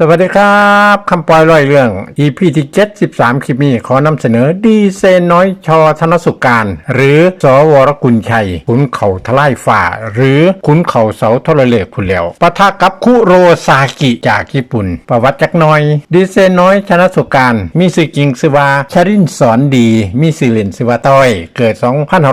สวัสดีครับคำปล่อยลอยเรื่อง EP ที่73คลิปนี้ขอนำเสนอดีเซนน้อยชอธนสุการ หรือสวรกุลชัย ขุนเขาทลายฝ่า หรือขุนเขาเสาทรเลขคุณแล้วปะทะกับคุโรซากิจากญี่ปุ่น ประวัติจักน้อย ดีเซนน้อยชนะสุการ มีสื่อจริงสือว่าชรินสอนดี มีสื่อเล่นสือว่าต้อย เกิด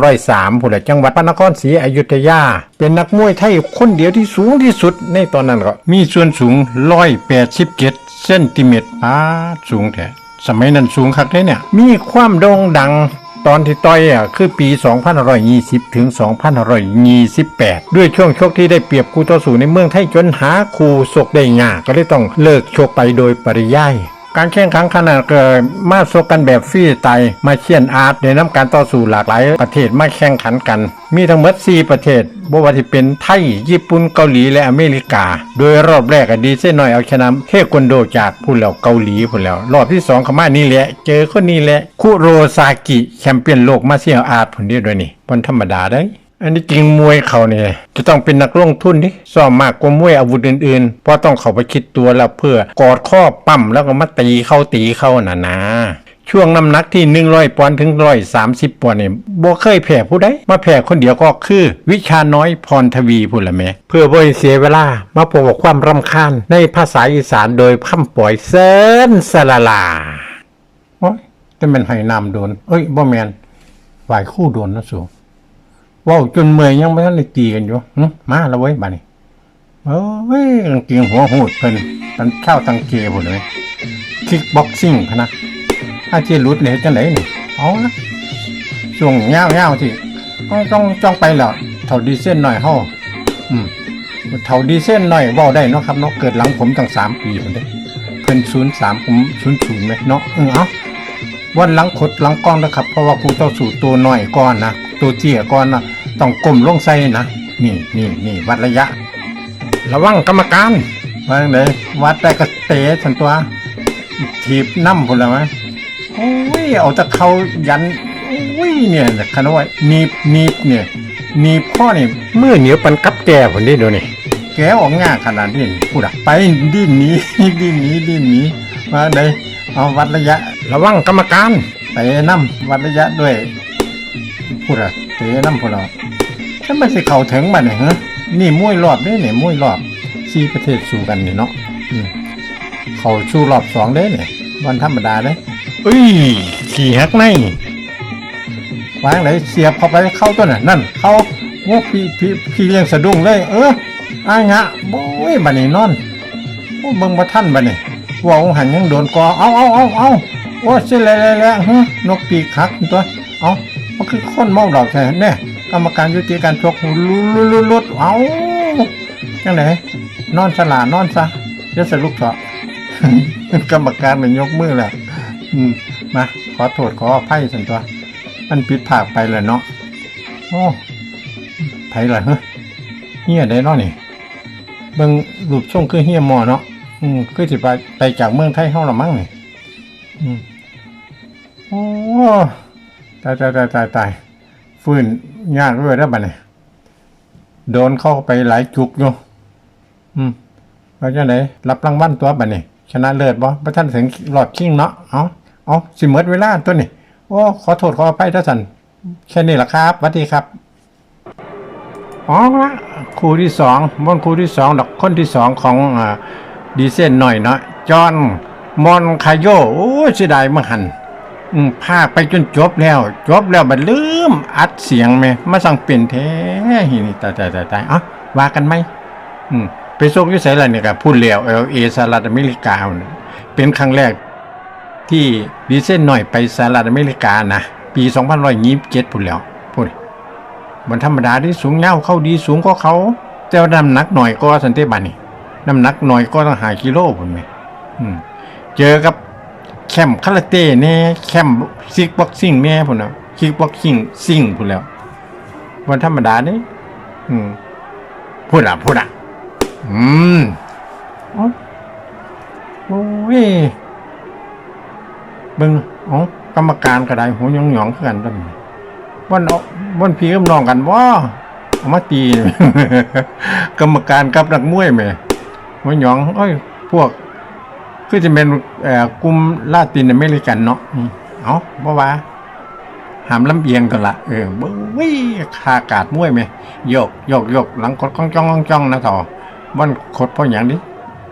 2503ผู้ใดจังหวัดพระนครศรีอยุธยา เป็นนักมวยไทยคนเดียวที่สูงที่สุดในตอนนั้นก็มีส่วนสูง187เซนติเมตรป้าสูงแท้สมัยนั้นสูงคักเลยเนี่ย มีความโด่งดังตอนที่ต่อยอะคือปี 2520 ถึง 2528 ด้วยช่วงชกที่ได้เปรียบคู่ต่อสู้ในเมืองไทยจนหาคู่ศกได้ยากก็เลยต้องเลิกชกไปโดยปริยาย การแข่งขันขนาดเกิดมาโซกันแบบฟรีสไตล์มาเชียนอาร์ตในน้ำการต่อสู้หลากหลายประเทศมาแข่งขันกัน มีทั้งหมด4ประเทศบ่ว่าจะเป็นไทย ญี่ปุ่นเกาหลีและอเมริกา โดยรอบแรกดีเซนหน่อยเอาชนะเทควันโดจากผู้แล้วเกาหลีผู้แล้ว รอบที่2เข้ามานี่แหละ เจอคนนี้แหละคุโรซากิแชมเปี้ยนโลกมาเซียอาร์ตผลนี้ด้วยนี่บนธรรมดาได้ อันนี้จริงมวยเขาเนี่ยจะต้องเป็นนักลงทุนที่ซ้อมมากกว่ามวยอาวุธอื่นๆ เพราะต้องเขาไปคิดตัวแล้วเพื่อกอดข้อปั้มแล้วก็มาตีเข้าตีเข้าน่ะนะช่วงน้ำหนักที่ 100ปอนด์ถึง 130ปอนด์เนี่ยบ่เคยแพ้ผู้ใดมาแพ้คนเดียวก็คือ วิชาน้อยพรทวีพูดละแม่เพื่อบ่ให้เสียเวลา มาพบกับความรำคาญในภาษาอีสานโดยคำปล่อยเซนสลาลาโอ้ยแต่มันให้นำโดน เอ้ยบ่แมนไหวคู่โดนนะสู ว้าจนเมื่อยยังไม่ทันได้ตีกันอยู่มาแล้วเว้ยบ้านี่เอ้ยกางเกงหัวหูดเพิ่นตันเช่าตังเกพุ่นเลยคิกบ็อกซิ่งพนะอาเจียรุดเลยจังไหนนี่เอานะช่วงเงาเงาที่ต้องต้องจ้องไปแล้วเท่าดีเส้นหน่อยเฮาอืมเท่าดีเส้นหน่อยว้าได้เนาะครับเนาะเกิดหลังผมตั้งสามปีพุ่นเด้เพิ่นศูนย์สามผมศูนย์ศูนย์ไหมเนาะเออเอา วันหลังขดหลังกล้องนะครับ เพราะว่าผู้ต่อสู้ตัวน้อยก่อนนะตัวเจี้ยก่อนนะต้องก้มลงใส่นะนี่นี่นี่วัดระยะ ระวังกรรมการว่าจั่งเลยวัดได้ก็เตะสันตัวถีบน้ำพุ่นละมั้ยโอ้ยเอาแตะเขายันโอ้ยเนี่ยขนาดว่านีบนีบเนี่ยนีบข้อนี่มือเหนียวปันกับแก่ผลนี่ดูนี่แกออกง่ายขนาดนี้พูดอะไปดิ้นหนีดิ้นหนีดิ้นหนีมาเลยเอาวัดระยะ ระวังกรรมการไปน้ำวัดระยะด้วยพูดอะเตะน้ำพวกเราถ้ามันสิเข่าถึงมันเนี่ยฮะนี่มวยรอบเด้เนี่ยมวยรอบสี่ประเทศสู้กันเนี่ยเนาะอืมเขาสู้รอบสองเด้เนี่ยวันธรรมดาเด้เอ้ยขี่หักในวางไหนเสียบเข้าไปเข้าตัวน่ะนั่น เข้าโอ้พี่พี่พี่เลี้ยงสะดุ้งเลย เอออ้ายงะโอ้ยบัดนี้นอนโอ้เบิ่งบ่ทันบัดนี้เว่าหันยังโดนกอเอาเอาเอาเอา โอ้ยสิแล้วแล้วแล้วฮะนกปีกหักตัว เอ้ามันคือคนเมาดอกแท้แน่กรรมการยุติการชกลุลุลุลุดเอาจังไหนนอนสลานอนซะจะสรุปเถอะกรรมการมันยกมือแล้วอืมมาขอโทษขออภัยสันตัว มันผิดพลาดไปเลยเนาะโอ้ไผล่ะเฮ้ยเฮียได้เนาะนี่เบิ่งรูปทรงคือเฮียหมอเนาะอืมคือสิไปไปจากเมืองไทยเฮาละมั้งนี่อืม โอ้ตายตายตายตายตายฟื้นยากด้วยแล้วบัดนี้โดนเข้าไปหลายจุกอยู่อืมว่าจังไดรับรางวัลตัวบัดนี้ชนะเลิศบ่บ่ทันถึงรอบชิงเนาะเอาเอาสิหมดเวลาตัวนี้โอ้ ขอโทษขออภัยท่านสันแค่นี้ละครับสวัสดีครับอ๋อคู่ที่สองบนคู่ที่สองดอกคนที่สองของอดีเซนหน่อยเนาะจอห์นมอนคาโยโอ้เสียดายมหัน อืมพากไปจนจบแล้ว จบแล้วบัดลืมอัดเสียงแม่มาสั่งเปลี่ยนแท้หินี่ตายตายตายตายอะว่ากันไหมอืมไปส่งที่ไสล่ะเนี่ยครับพูดแล้วเอลเอสหรัฐอเมริกาเป็นครั้งแรกที่ดีเซนหน่อยไปสหรัฐอเมริกานะปี2127พูดแล้วพูดมันธรรมดาที่สูงเงาเข้าดีสูงกว่าเขาแต่ว่าน้ำหนักหน่อยก็สันเตบันนี่น้ำหนักหน่อยก็ต้องหากิโลพุ่นไหมอืมเจอกับ แคมคาราเต้แน่แคมซิกบ็อกซิ่งแน่พุ่นแล้วคิกบ็อกซิ่งซิ่งพุ่นแล้ววันธรรมดาเนี่อืมพูดอะพูดอะอืมโอ้ยเบิ่งอ๋อกรรมการก็ไดหัวหยองหยองกันตั้งวันเอวันพีกับน้องกันว่าเอามาตี กรรมการกับนักมวยแหม่หัวหยองเอ้ย พวก คือจะเป็นเอ่อกลุ่มลาตินอเมริกันเนาะอืมเอาบ่ว่าหามลำเอียงกันละเออเบ้ยคากาดมวยไหมโยกโยกโยกหลังกดก้องจ้องก้องจ้องนะต่อมันขดเพราะอย่างนี้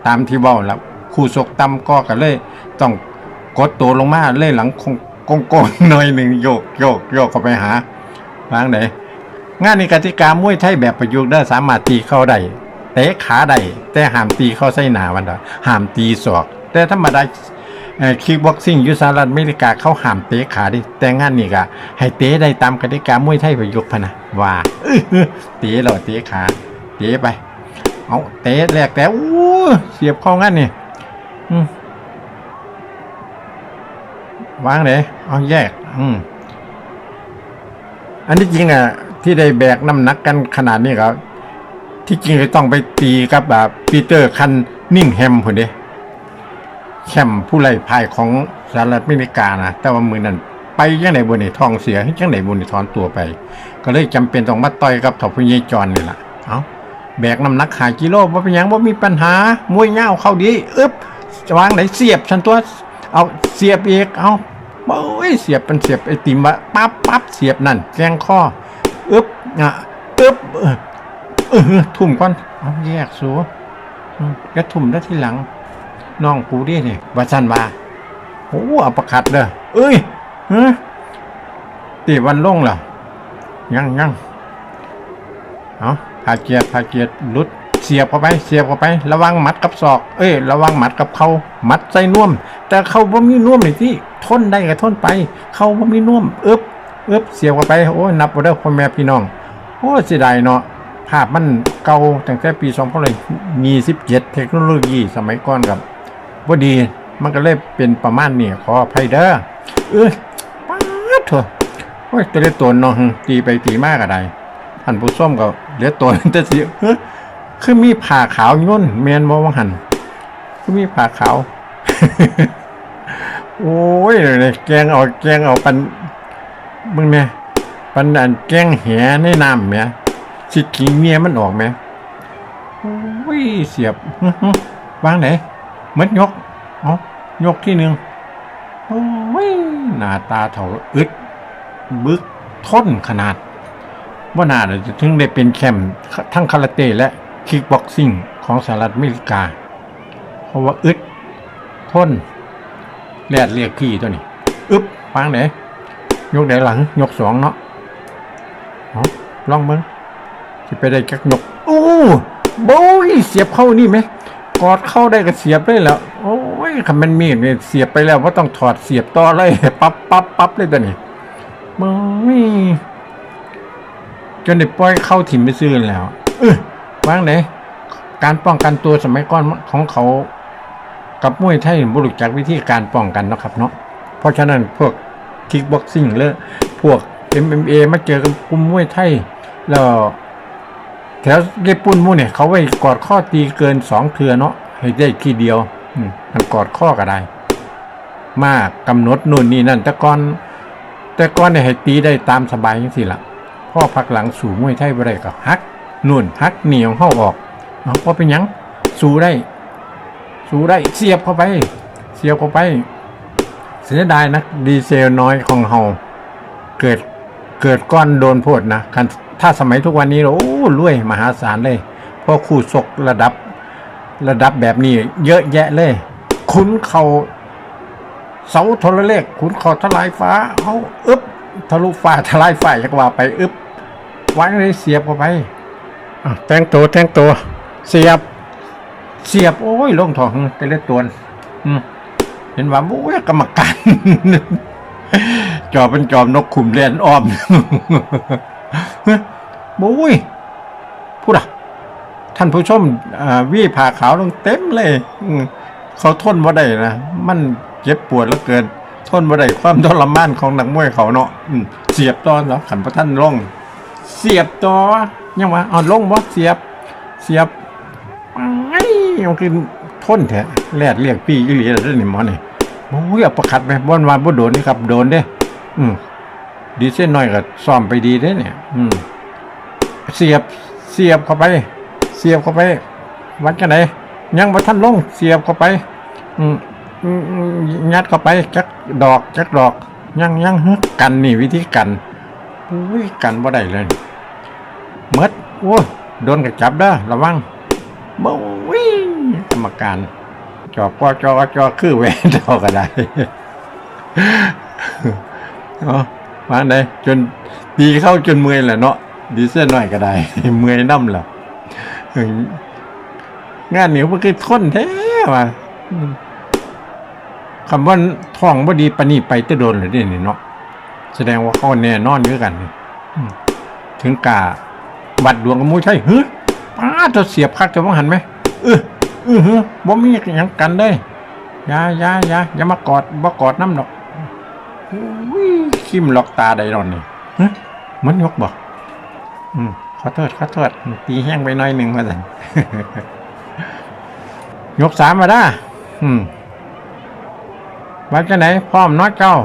ตามที่เว้าแล้วคู่ศกตำก็กันเลย ต้องกดตัวลงมาเลยหลังคงโกงกงหน่อยหนึ่งโยกโยกโยกเข้าไปหาทางไหนงานในกติกามวยไทยแบบประยุกต์ได้สามารถตีเข้าได้เตะขาได้แต่ห้ามตีเข้าใส่หนาวันเดอห้ามตีศอก แต่ธรรมดาคิกบ็อกซิ่งยุสหรัฐอเมริกาเขาห้ามเตะขาดิแต่งานนี่ก็ให้เตะได้ตามกติกามวยไทยประยุกต์พนะว่าเตะเราเตะขาเตะไป เอาเตะแรกแต่อู้เสียบเข้างานนี่วางเลยเอาแยก อืมอันที่จริงอะ ที่ได้แบกน้ำหนักกันขนาดนี้ครับ ที่จริงก็ต้องไปตีกับแบบปีเตอร์คันนิ่งแฮมคนเดี แชมป์ผู้ไล่พายของสหรัฐอเมริกานะแต่ว่ามือนั้นไปยังไหนบนนี่ทองเสียยังไหนบนนี่ถอนตัวไป ก็เลยจำเป็นต้องมาต่อยกับถอพญจรนี่แหละเอาแบกน้ำหนักหากิโลว่าเป็นยังว่ามีปัญหามวยเงาเข้าดีอึ๊บจะวางไหนเสียบฉันตัวเอาเสียบเอกเอาโอ้ยเสียบเป็นเสียบไอติมวะปั๊บปั๊บเสียบนั่นแกงข้ออึ๊บอะอึ๊บเออทุ่มก่อนเอาแยกสูแล้วทุ่มได้ทีหลัง น้องกูดิเนี่ยว่าสันว่าโอ้อัปคัดเด้อเอ้ยเฮ้ยตีวันลงเหรอยังยังเอาพาเกียรพาเกียรลุดเสียบเข้าไป เสียบเข้าไป ระวังหมัดกับศอก เอ้ย ระวังหมัดกับเขาหมัดใส่น่วม แต่เขาบ่มีน่วมนี่ที่ทนได้ก็ทนไป เขาบ่มีน่วมอึบอึบเสียบเข้าไป โอ้ยนับบ่ได้อพ่อแม่พี่น้อง โอ้เสียดายเนาะ ภาพมันเก่าตั้งแต่ปี2027เทคโนโลยีสมัยก่อนกับ บ่ดี มันก็เลยเป็นประมาณนี้ขออภัยเด้อเอ้ยป๊าดเถอะโอ้ยตัวเล็กตัวนาะตีไปตีมากก็ได้ท่านผู้ชมก็เหลือตัวแต่สิเฮ้ยคือมีผ่าขาวย่นแมนบ่ว่าหันคือมีผ่าขาว โอ้ยเนี่ยแกงเอาแกงเอาปันมึงเนี่ยปันอันแกงแหในน้ำแหมสิขีเมียมันออกไหมโอ้ยเสียบวางไหน มือนยกเอายกที่หนึ่งโอ้ยหน้าตาเถาอึดบึกท้นขนาด ว่าน่าจะถึงได้เป็นแชมป์ทั้งคาราเต้และคิกบ็อกซิ่งของสหรัฐอเมริกา เพราะว่าอึดท้นแลดเรียกพี่ตัวนี้อึบวางไหนยกไหนหลัง ยกสองเนาะลองมึงจะไปได้จักยกโอ้โบยเสียบเข้านี่ไหม กอดเข้าได้ก็เสียบได้แล้วโอ้ยคำมันมีดเนี่ยเสียบไปแล้วว่าต้องถอดเสียบต่อเลยปั๊บปั๊บปั๊บเลยตัวนี้โอ้ยจนได้ปล่อยเข้าถิ่มไปซื้อแล้วเออวางไหนการป้องกันตัวสมัยก่อนของเขา กับมวยไทยบุรุษจากวิธีการป้องกันนะครับเนาะเพราะฉะนั้นพวกคิกบ็อกซิ่งและพวก MMA มาเจอกับกลุ่มมวยไทยแล้ว แถวญี่ปุ่นมู่เนี่ยเขาไว้กอดข้อตีเกินสองเทือเนาะให้ได้ทีเดียวอืมันกอดข้อก็ได้ มากกำหนดนู่นนี่นั่น แต่ก่อน แต่ก่อนเนี่ยให้ตีได้ตามสบายยังสิละพ่อพักหลังสู่มวยไทยบ่ได้ก็ฮักนู่นฮักเหนียวเข้าออกเอาพอเป็นยังสู้ได้ สู้ได้เสียบเข้าไป เสียบเข้าไป เสียดายนะดีเซลน้อยของเฮาเกิดเกิดก้อนโดนโพดนะคัน ถ้าสมัยทุกวันนี้เราโอ้รวยมหาศาลเลยเพราะคู่ศกระดับระดับแบบนี้ เยอะแยะเลย ขุนเขาเสาโทรเลขขุนเขาทลายฟ้าเขาอึบทะลุฟ้าทลายฟ้าจักว่าไปอึบไว้เลยเสียบเข้าไปแต่งตัวแต่งตัว เสียบ เสียบโอ้ยลงทองแต่เล็กตัวเห็นว่าโอ้ยกรรมการจอบเป็นจอมนกขุมเรียนอ้อม โอ้ยพูดอะ ท่านผู้ชมวี่ผ่าขาวลงเต็มเลย เขาทนว่าได้นะ มันเจ็บปวดเหลือเกิน ทนว่าได้ความทรมานของนักมวยเขาเนาะเสียบตอนแล้วขันพระท่านลง เสียบต่อยังวะเอาลงบ่เสียบ เสียบไอ้มันคือทนแท้แลดเรียกพี่ยี่หลีแล้วนี่หมอนี่โอ้ยเอาประคัดไปบ่นวานบ่โดนนี่ครับ โดนเด้อืม ดีเส้นหน้อยก็ซ่อมไปดีเด้เนี่ย อืม เสียบ เสียบเข้าไป เสียบเข้าไป วัดกันไหนยังบ่ทันลง เสียบเข้าไป อืมยัดเข้าไปจักดอกจักดอก ยังยังกันนี่วิธีกันอุ้ยกันบ่ได้เลยเมดโอ้ยโดนกระจับเด้อระวังบ่วิ่งกรรมการ จอปอจอจอคือแหวนเท่าก็ได้เอา มาได้จนตีเข้าจนเมื่อยแหละเนาะดีเส้นหน่อยก็ได้ เมื่อยน้ำแล้วเฮ้ยงานเหนียวมันคือทนแท้ว่ะคำว่าท้องบ่ดีปนีไปจะโดนเลยเด้นี่เนาะแสดงว่าเขาแน่นอนเยอะกันถึงกาบัดดวงกับมูใช่เฮ้ยป้าจะเสียบคักจะว่าหันไหมเออเออเฮ้ยบ่มีหยังกันเลยยายายาอย่ามากอดบ่กอดน้ำดอก คิมล็อกตาได้นอนนี่ฮะมันยกบอกอืมขอโทษขอโทษตีแห้งไปหน้อยหนึ่งมาสั่นยกสามมาได้อืมว่าจะไหนพร้อมเน้อยเจ้า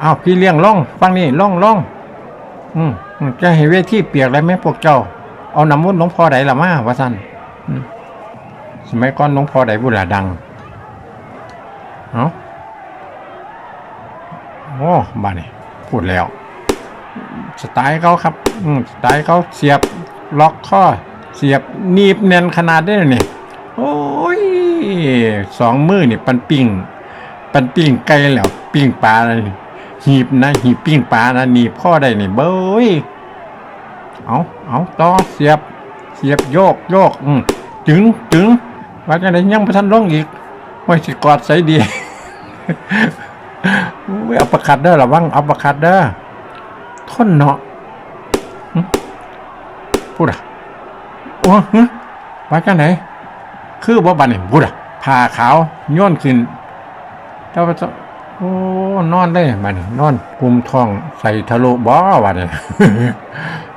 เอาพี่เลี้ยงล่องฟังนี่ล่องล่องอืมอืมจะให้เวทีเปียกอะไรไหมพวกเจ้า เอาน้ำมุดหลวงพ่อใดละมาว่าสั่นอืมสมัยก่อนหลวงพ่อใดบุหลาดัง เอา โอ้บ้านนี่พูดแล้ว สไตล์เขาครับสไตล์เขาเสียบล็อกข้อ เสียบหนีบแน่นขนาดได้เลยนี่ยโอ้ยสองมือนี่ปันปิ้งปันปิ้งไก่แล้วปิ้งปลาเลยหีบนะหีบปิ้งปลานะหนีบข้อได้นี่เบ้ยเอาเอาต่อเสียบเสียบโยกโยกอืมจึงจึงว่าจะไหนยังพระทันร้องอีกไม่สิกอดใส่ดี อุ้ยอัปคัดเด้อระวังอัปคัดเด้อทนเนาะพูดอะโอ้หึว่าจังไหน คือบ่บันนี่พูดอะผ้าขาวย้อนขึ้นเจ้าพระเจ้าโอ้นอนได้บันี่นอนกุมท้องใส่ทะลุบ่วะเนี่ย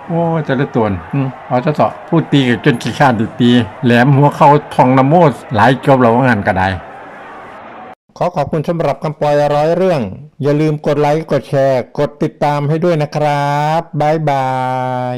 โอ้แต่ละตัวอืมเอาจะต่อพูดตีกันจนขี้ข้านตีตีแหลมหัวเข้าทองนโมดหลายจบแล้วว่างานก็ได้ ขอขอบคุณสำหรับคำปล่อยร้อยเรื่อง อย่าลืมกดไลค์ กดแชร์ กดติดตามให้ด้วยนะครับ บ๊ายบาย